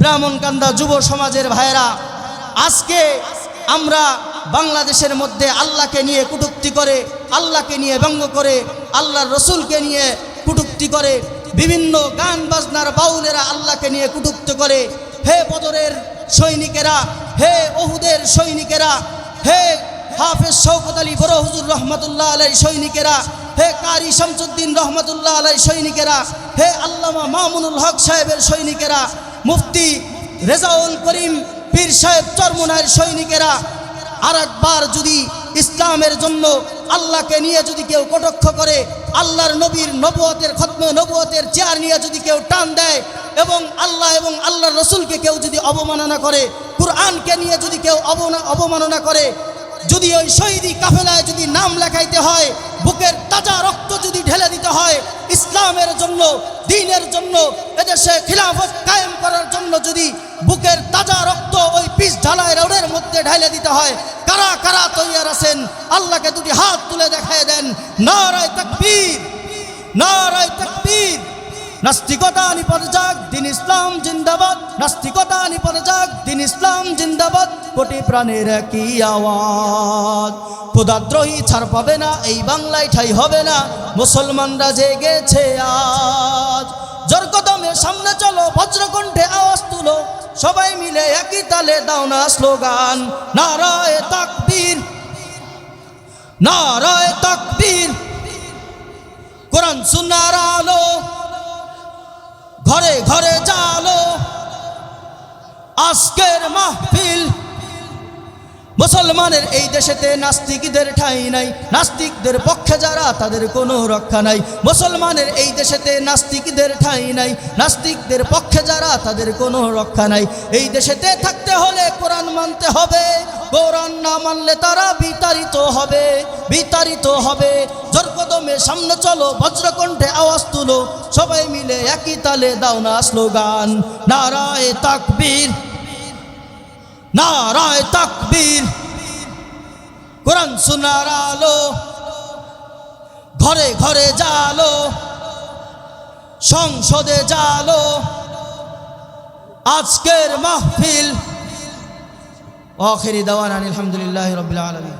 ব্রাহ্মণকান্দা যুব সমাজের ভাইয়েরা, আজকে আমরা বাংলাদেশের মধ্যে আল্লাহকে নিয়ে কটূক্তি করে, আল্লাহকে নিয়ে ব্যঙ্গ করে, আল্লাহর রসুলকে নিয়ে কটূক্তি করে, বিভিন্ন গান বাজনার বাউলেরা আল্লাহকে নিয়ে কটূক্তি করে, হে বদরের সৈনিকেরা, হে ওহুদের সৈনিকেরা, হে হাফেজ শৌকত আলী বড় হুজুর রহমতুল্লাহ আলাই সৈনিকেরা, হে কারি শামসুদ্দিন রহমতুল্লাহ আলাই সৈনিকেরা, হে আল্লামা মামুনুল হক সাহেবের সৈনিকেরা মুফতি রেজাউল করিম পীর সাহেব চরমুনায়ের সৈনিকেরা আর একবার যদি ইসলামের জন্য আল্লাহকে নিয়ে যদি কেউ কটক্ষ করে, আল্লাহর নবীর নবুয়তের খত্ম নবুয়তের চেয়ার নিয়ে যদি কেউ টান দেয় এবং আল্লাহ এবং আল্লাহর রসুলকে কেউ যদি অবমাননা করে, কুরআনকে নিয়ে যদি কেউ অবমাননা করে, যদি ওই শহীদি কাফেলায় যদি নাম লেখাইতে হয়, বুকের তাজা রক্ত যদি ঢেলে দিতে হয়, ইসলামের জন্য, দিনের জন্য এদেশে খিলাফত জন্য যদি বুকের তাজা রক্ত ওই পিস ঢালাই রোডের মধ্যে ঢেলে দিতে হয়, কারা কারা তৈয়ার আছেন? আল্লাহকে দুটি হাত তুলে দেখায় দেন। নারায় তাকবীর নারায় তাকবীর। নাস্তিকতা নিপদ যাক, দিন ইসলাম জিন্দাবাদ। নাস্তিকতা নিপদ যাক, দিন ইসলাম জিন্দাবাদ। কোটি প্রাণের একই আওয়াজ। খোদাদ্রোহী ছাড় পাবে না, এই বাংলায় ঠাই হবে না। মুসলমানরা জেগেছে আজ। জোর কদমে সামনে চলো, বজ্রকণ্ঠে আওয়াজ তুলো। সবাই মিলে একই তালে দাও না স্লোগান। নারায় তাকবীর নারায় তাকবীর। কোরআন সুনার আলো, ঘরে ঘরে জালো। আজকের মাহফিল মুসলমানের এই দেশেতে নাস্তিকদের ঠাঁই নাই, নাস্তিকদের পক্ষে যারা তাদের কোনো রক্ষা নাই। মুসলমানের এই দেশেতে নাস্তিকদের ঠাঁই নাই, নাস্তিকদের পক্ষে যারা তাদের কোনো রক্ষা নাই। এই দেশেতে থাকতে হলে কোরআন মানতে হবে, কোরআন না মানলে তারা বিতাড়িত হবে বিতাড়িত হবে। জোর সামনে চলো, বজ্রকণ্ঠে আওয়াজ তুলো, সবাই মিলে একই তালে দাও না স্লোগান। নারায় তাকবীর। নারায় তাকবীর। কোরআন সুনার আলো, ঘরে ঘরে জালো, সংসদে জালো, আজকের মাহফিল। অখেরি দাওয়ান আলহামদুলিল্লাহ রবিল আলমী